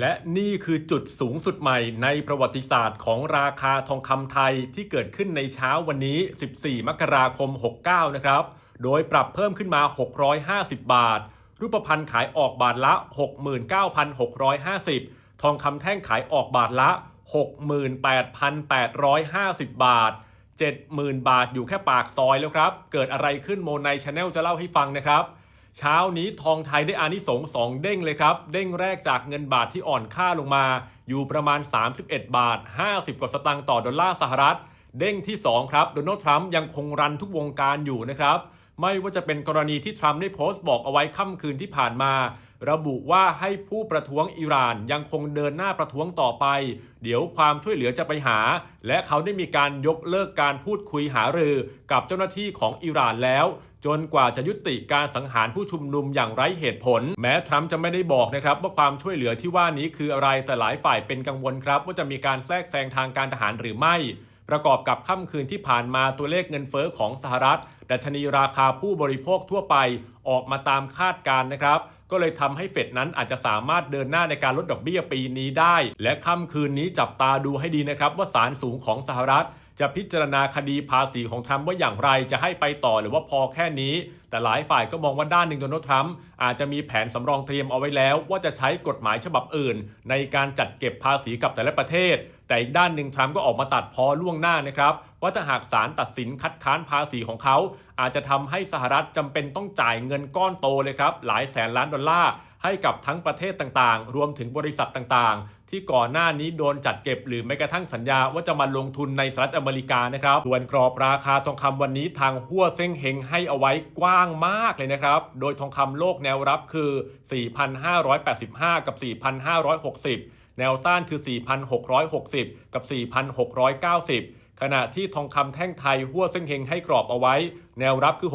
และนี่คือจุดสูงสุดใหม่ในประวัติศาสตร์ของราคาทองคำไทยที่เกิดขึ้นในเช้าวันนี้ 14 มกราคม 69 นะครับ โดยปรับเพิ่มขึ้นมา 650 บาท รูปพรรณขายออกบาทละ 69,650 ทองคำแท่งขายออกบาทละ 68,850 บาท 70,000 บาทอยู่แค่ปากซอยแล้วครับ เกิดอะไรขึ้นโมไนชาแนลจะเล่าให้ฟังนะครับ เช้านี้ทองไทยได้อานิสงส์สองเด้งเลยครับ เด้งแรกจากเงินบาทที่อ่อนค่าลงมา อยู่ประมาณ 31 บาท 50 กว่าสตางค์ต่อดอลลาร์สหรัฐ เด้งที่ 2 ครับโดนัลด์ทรัมป์ยังคงรันทุกวงการอยู่นะครับ ไม่ว่าจะเป็นกรณีที่ทรัมป์ได้โพสต์บอกเอาไว้ค่ำคืนที่ผ่านมา ระบุว่าให้ผู้ประท้วงอิหร่านยังคงเดินหน้าประท้วงต่อไป เดี๋ยวความช่วยเหลือจะไปหา และเขาได้มีการยกเลิกการพูดคุยหารือกับเจ้าหน้าที่ของอิหร่านแล้ว จนกว่าจะยุติการสังหารผู้ชุมนุมอย่างไร้เหตุผล แม้ทรัมป์จะไม่ได้บอกนะครับว่าความช่วยเหลือที่ว่านี้คืออะไรแต่หลายฝ่ายเป็นกังวลครับ ว่าจะมีการแทรกแซงทางการทหารหรือไม่ ประกอบกับค่ำคืนที่ผ่านมาตัวเลขเงินเฟ้อของสหรัฐ ดัชนีราคาผู้บริโภคทั่วไปออกมาตามคาดการนะครับก็เลยทำให้เฟดนั้นอาจจะสามารถเดินหน้าในการลดดอกเบี้ยปีนี้ได้ และค่ำคืนนี้จับตาดูให้ดีนะครับว่าศาลสูงของสหรัฐ จะพิจารณาคดีภาษีของทรัมป์ว่าอย่างไรจะให้ไปต่อหรือว่าพอแค่นี้ แต่หลายฝ่ายก็มองว่าด้านหนึ่งโดนัลด์ทรัมป์อาจจะมีแผนสำรองเตรียมเอาไว้แล้ว ว่าจะใช้กฎหมายฉบับอื่น ในการจัดเก็บภาษีกับแต่ละประเทศ แต่อีกด้านหนึ่งทรัมป์ก็ออกมาตัดพอล่วงหน้านะครับว่าถ้าหากศาลตัดสินคัดค้านภาษีของเขา อาจจะทำให้สหรัฐจำเป็นต้องจ่ายเงินก้อนโตเลยครับหลายแสนล้านดอลลาร์ให้กับทั้งประเทศต่างๆ รวมถึงบริษัทต่างๆ ที่ก่อนหน้านี้โดนจัดเก็บหรือแม้กระทั่งสัญญาว่าจะมาลงทุนในสหรัฐอเมริกานะครับส่วนกรอบราคาทองคำวันนี้ทางหัวเซ้งเฮงให้เอาไว้กว้างมากเลยนะครับ โดยทองคำโลกแนวรับคือ 4,585 กับ 4,560 แนวต้านคือ 4,660 กับ 4,690 ขณะที่ทองคำแท่งไทยหัวเส้นเฮงให้กรอบเอาไว้ แนวรับคือ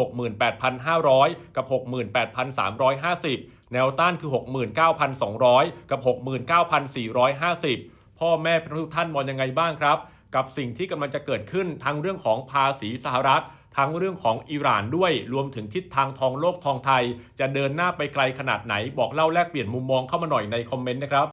68,500 กับ 68,350 แนวต้านคือ 69,200 กับ 69,450 พ่อแม่พี่น้องทุกท่านมองยังไงบ้างครับ กับสิ่งที่กำลังจะเกิดขึ้นทั้งเรื่องของภาษีสหรัฐทั้งเรื่องของอิหร่านด้วยรวมถึงทิศทางทองโลกทองไทย จะเดินหน้าไปไกลขนาดไหนบอกเล่าแลกเปลี่ยนมุมมองเข้ามาหน่อยในคอมเมนต์นะครับ